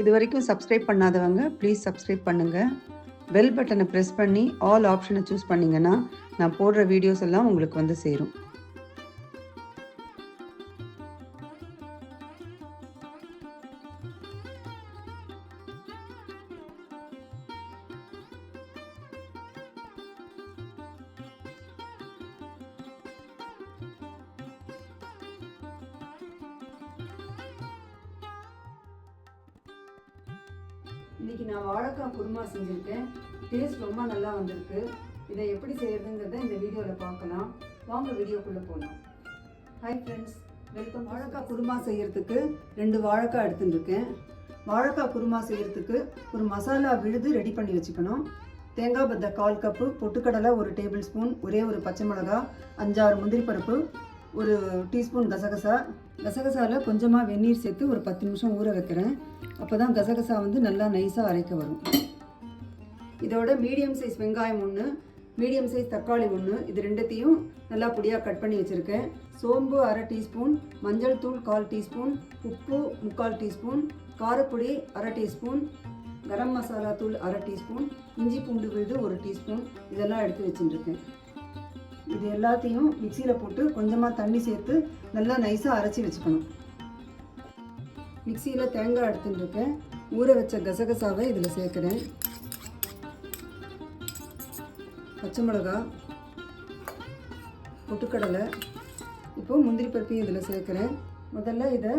இது வரைக்கும் சப்ஸ்கிரைப் பண்ணாதவங்க ப்ளீஸ் சப்ஸ்கிரைப் பண்ணுங்கள் பெல் பட்டனை ப்ரெஸ் பண்ணி ஆல் ஆப்ஷனை சூஸ் பண்ணிங்கன்னா நான் போடுற வீடியோஸ் எல்லாம் உங்களுக்கு வந்து சேரும். இன்னைக்கு நான் வாழைக்காய் குருமா செஞ்சுருக்கேன். டேஸ்ட் ரொம்ப நல்லா வந்திருக்கு. இதை எப்படி செய்கிறதுங்கிறத இந்த வீடியோவில் பார்க்கலாம். வாங்க வீடியோக்குள்ளே போகலாம் ஹாய் ஃப்ரெண்ட்ஸ் வெல்கம் வாழைக்காய் குருமா செய்கிறதுக்கு ரெண்டு வாழைக்காய் எடுத்துட்டுருக்கேன். வாழைக்காய் குருமா செய்கிறதுக்கு ஒரு மசாலா விழுது ரெடி பண்ணி வச்சுக்கணும். தேங்காய் பத்த கால் கப்பு பொட்டுக்கடலை ஒரு டேபிள் ஸ்பூன் ஒரே ஒரு பச்சை மிளகா அஞ்சாறு முந்திரி பருப்பு ஒரு டீஸ்பூன் கசகசா கசகசாவில் கொஞ்சமாக வெந்நீர் சேர்த்து ஒரு பத்து நிமிஷம் ஊற வைக்கிறேன். அப்போ தான் கசகசா வந்து நல்லா நைஸாக அரைக்க வரும். இதோட மீடியம் சைஸ் வெங்காயம் ஒன்று மீடியம் சைஸ் தக்காளி ஒன்று இது ரெண்டுத்தையும் நல்லா பொடியாக கட் பண்ணி வச்சுருக்கேன். சோம்பு அரை டீஸ்பூன் மஞ்சள் தூள் கால் டீஸ்பூன் உப்பு முக்கால் டீஸ்பூன் காரப்பொடி அரை டீஸ்பூன் கரம் மசாலா தூள் அரை டீஸ்பூன் இஞ்சி பூண்டு விழுது ஒரு டீஸ்பூன் இதெல்லாம் எடுத்து வச்சுட்டுருக்கேன் இது எல்லாத்தையும் மிக்சியில் போட்டு கொஞ்சமாக தண்ணி சேர்த்து நல்லா நைஸாக அரைச்சி வச்சுக்கணும். மிக்சியில் தேங்காய் எடுத்துட்டுருக்கேன் ஊற வச்ச கசகசாவை இதில் சேர்க்குறேன். பச்சை மிளகா பொட்டுக்கடலை இப்போது முந்திரி பருப்பையும் இதில் சேர்க்குறேன். முதல்ல இதை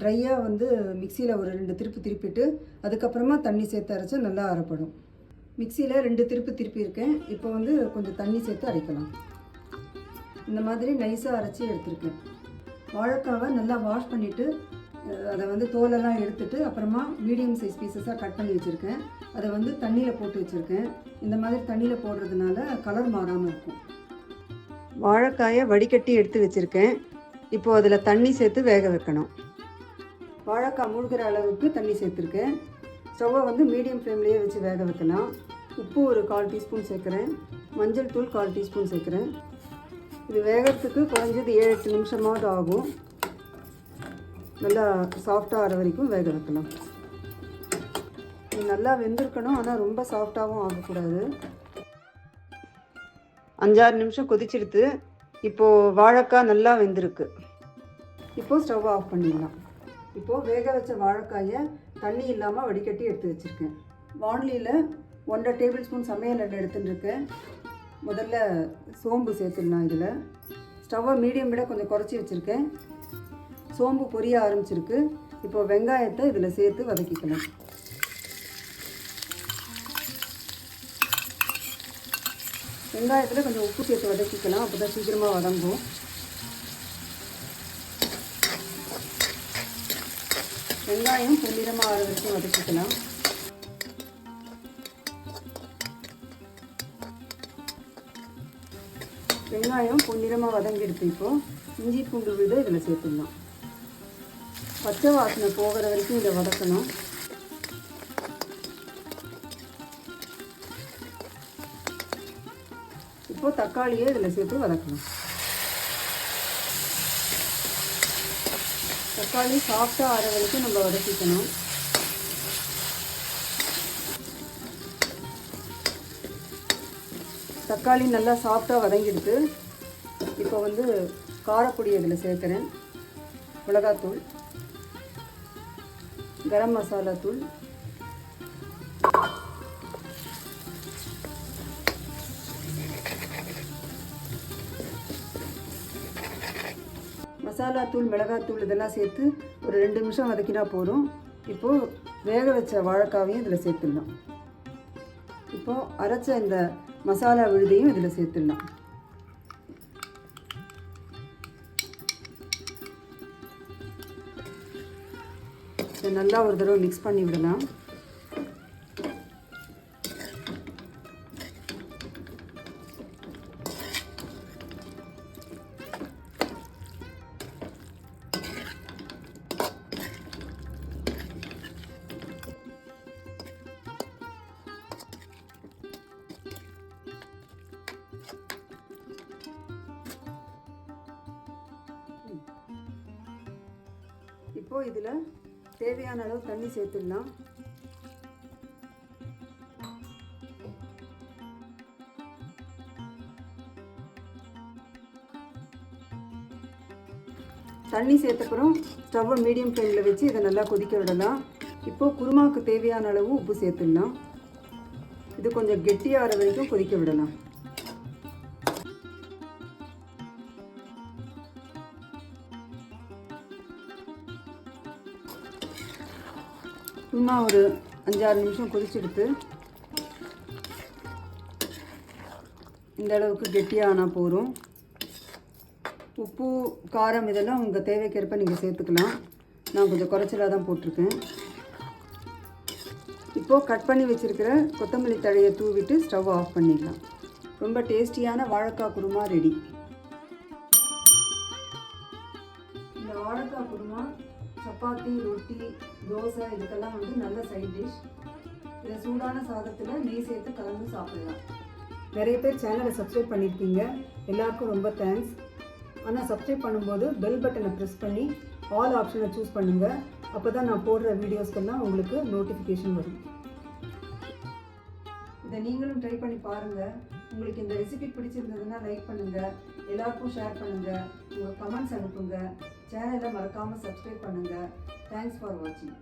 ட்ரையாக வந்து மிக்சியில் ஒரு ரெண்டு திருப்பு திருப்பிட்டு அதுக்கப்புறமா தண்ணி சேர்த்து அரைச்சா நல்லா அரைப்படும். மிக்சியில் ரெண்டு திருப்பு திருப்பி இருக்கேன். இப்போ வந்து கொஞ்சம் தண்ணி சேர்த்து அரைக்கலாம். இந்த மாதிரி நைஸாக அரைச்சி எடுத்திருக்கேன். வாழைக்காவை நல்லா வாஷ் பண்ணிவிட்டு அதை வந்து தோலெல்லாம் எடுத்துட்டு அப்புறமா மீடியம் சைஸ் பீசஸாக கட் பண்ணி வச்சுருக்கேன். அதை வந்து தண்ணியில் போட்டு வச்சுருக்கேன். இந்த மாதிரி தண்ணியில் போடுறதுனால கலர் மாறாமல் இருக்கும். வாழைக்காயை வடிகட்டி எடுத்து வச்சுருக்கேன். இப்போது அதில் தண்ணி சேர்த்து வேக வைக்கணும். வாழைக்காய் மூழ்கிற அளவுக்கு தண்ணி சேர்த்துருக்கேன். ஸ்டவ்வை வந்து மீடியம் ஃப்ளேம்லேயே வச்சு வேக வைக்கலாம். உப்பு ஒரு கால் டீஸ்பூன் சேர்க்குறேன். மஞ்சள் தூள் கால் டீஸ்பூன் சேர்க்குறேன். இது வேகிறதுக்கு குறைஞ்சது ஏழு எட்டு நிமிஷமாவது ஆகும். நல்லா சாஃப்டாக ஆகிற வரைக்கும் வேக வைக்கலாம். இது நல்லா வெந்திருக்கணும் ஆனால் ரொம்ப சாஃப்டாகவும் ஆகக்கூடாது. அஞ்சாறு நிமிஷம் கொதிச்சிடுத்து இப்போது வாழைக்காய் நல்லா வெந்திருக்கு. இப்போது ஸ்டவ் ஆஃப் பண்ணிடலாம். இப்போது வேக வச்ச வாழைக்காயை தண்ணி இல்லாமல் வடிகட்டி எடுத்து வச்சுருக்கேன். வானலியில் ஒன்றரை டேபிள் ஸ்பூன் சமையல் எண்ணெய் எடுத்துட்டுருக்கேன். முதல்ல சோம்பு சேர்த்துடலாம் இதில். ஸ்டவ்வை மீடியம் விட கொஞ்சம் குறைச்சி வச்சுருக்கேன். சோம்பு பொரிய ஆரம்பிச்சிருக்கு. இப்போ வெங்காயத்தை இதில் சேர்த்து வதக்கிக்கலாம். வெங்காயத்தில் கொஞ்சம் உப்பு சேர்த்து வதக்கிக்கலாம். அப்போ தான் சீக்கிரமாக வதங்கும். வெங்காயம் பொன்னிறமாக ஆற வரைக்கும் வதக்கிக்கலாம். வெங்காயம் பொன்னிறமாக வதங்கிடுது இப்போது இஞ்சி பூண்டு விட இதில் சேர்த்துடலாம். பச்சை வாசனை போகிற வரைக்கும் இதை வதக்கணும். இப்போது தக்காளியை இதில் சேர்த்து வதக்கணும். தக்காளி சாஃப்டாக ஆற வரைக்கும் நம்ம வதக்கிக்கணும். தக்காளி நல்லா சாஃப்டாக வதங்கிடுது. இப்போ வந்து காரப்பொடி இதில் சேர்க்குறேன். மிளகாத்தூள் கரம் மசாலா தூள் மசாலா தூள் மிளகாத்தூள் இதெல்லாம் சேர்த்து ஒரு ரெண்டு நிமிஷம் வதக்கினா போதும். இப்போது வேக வச்ச வாழைக்காவையும் இதில் சேர்த்துடலாம் இப்போது அரைச்ச இந்த மசாலா விழுதையும் இதில் சேர்த்துடலாம். இதை நல்லா ஒரு தடவை மிக்ஸ் பண்ணி விடலாம். இப்போது இதில் தேவையான அளவு தண்ணி சேர்த்துடலாம். தண்ணி சேர்த்தப்புறம் ஸ்டவ்வை மீடியம் ஃப்ளேமில் வச்சு இதை நல்லா கொதிக்க விடலாம். இப்போது குருமாவுக்கு தேவையான அளவு உப்பு சேர்த்துடலாம். இது கொஞ்சம் கெட்டியாகிற வரைக்கும் கொதிக்க விடலாம். சும்மா ஒரு அஞ்சாறு நிமிஷம் கொதிச்செடுத்து இந்த அளவுக்கு கெட்டியானால் போதும். உப்பு காரம் இதெல்லாம் உங்கள் தேவைக்கேற்ப நீங்கள் சேர்த்துக்கலாம். நான் கொஞ்சம் குறைச்சலாக தான் போட்டிருக்கேன். இப்போது கட் பண்ணி வச்சுருக்கிற கொத்தமல்லி தழையை தூவிட்டு ஸ்டவ் ஆஃப் பண்ணிடலாம். ரொம்ப டேஸ்டியான வாழைக்காய் குருமா ரெடி. இந்த வாழைக்காய் குருமா சப்பாத்தி ரொட்டி தோசை இதுக்கெல்லாம் வந்து நல்ல சைட் டிஷ் இதை சூடான சாதத்தில் நெய் சேர்த்து கலந்து சாப்பிடலாம். நிறைய பேர் சேனலை சப்ஸ்கிரைப் பண்ணியிருக்கீங்க எல்லாருக்கும் ரொம்ப தேங்க்ஸ் ஆனால் சப்ஸ்கிரைப் பண்ணும்போது பெல் பட்டனை ப்ரெஸ் பண்ணி ஆல் ஆப்ஷனை சூஸ் பண்ணுங்கள் அப்போ தான் நான் போடுற வீடியோஸ்க்கெல்லாம் உங்களுக்கு நோட்டிஃபிகேஷன் வரும். இதை நீங்களும் ட்ரை பண்ணி பாருங்கள் உங்களுக்கு இந்த ரெசிபி பிடிச்சிருந்ததுன்னா லைக் பண்ணுங்கள் எல்லாருக்கும் ஷேர் பண்ணுங்கள் உங்கள் கமெண்ட்ஸ் அனுப்புங்க. சேனலை மறக்காமல் சப்ஸ்கிரைப் பண்ணுங்கள் தேங்க்ஸ் ஃபார் வாட்சிங்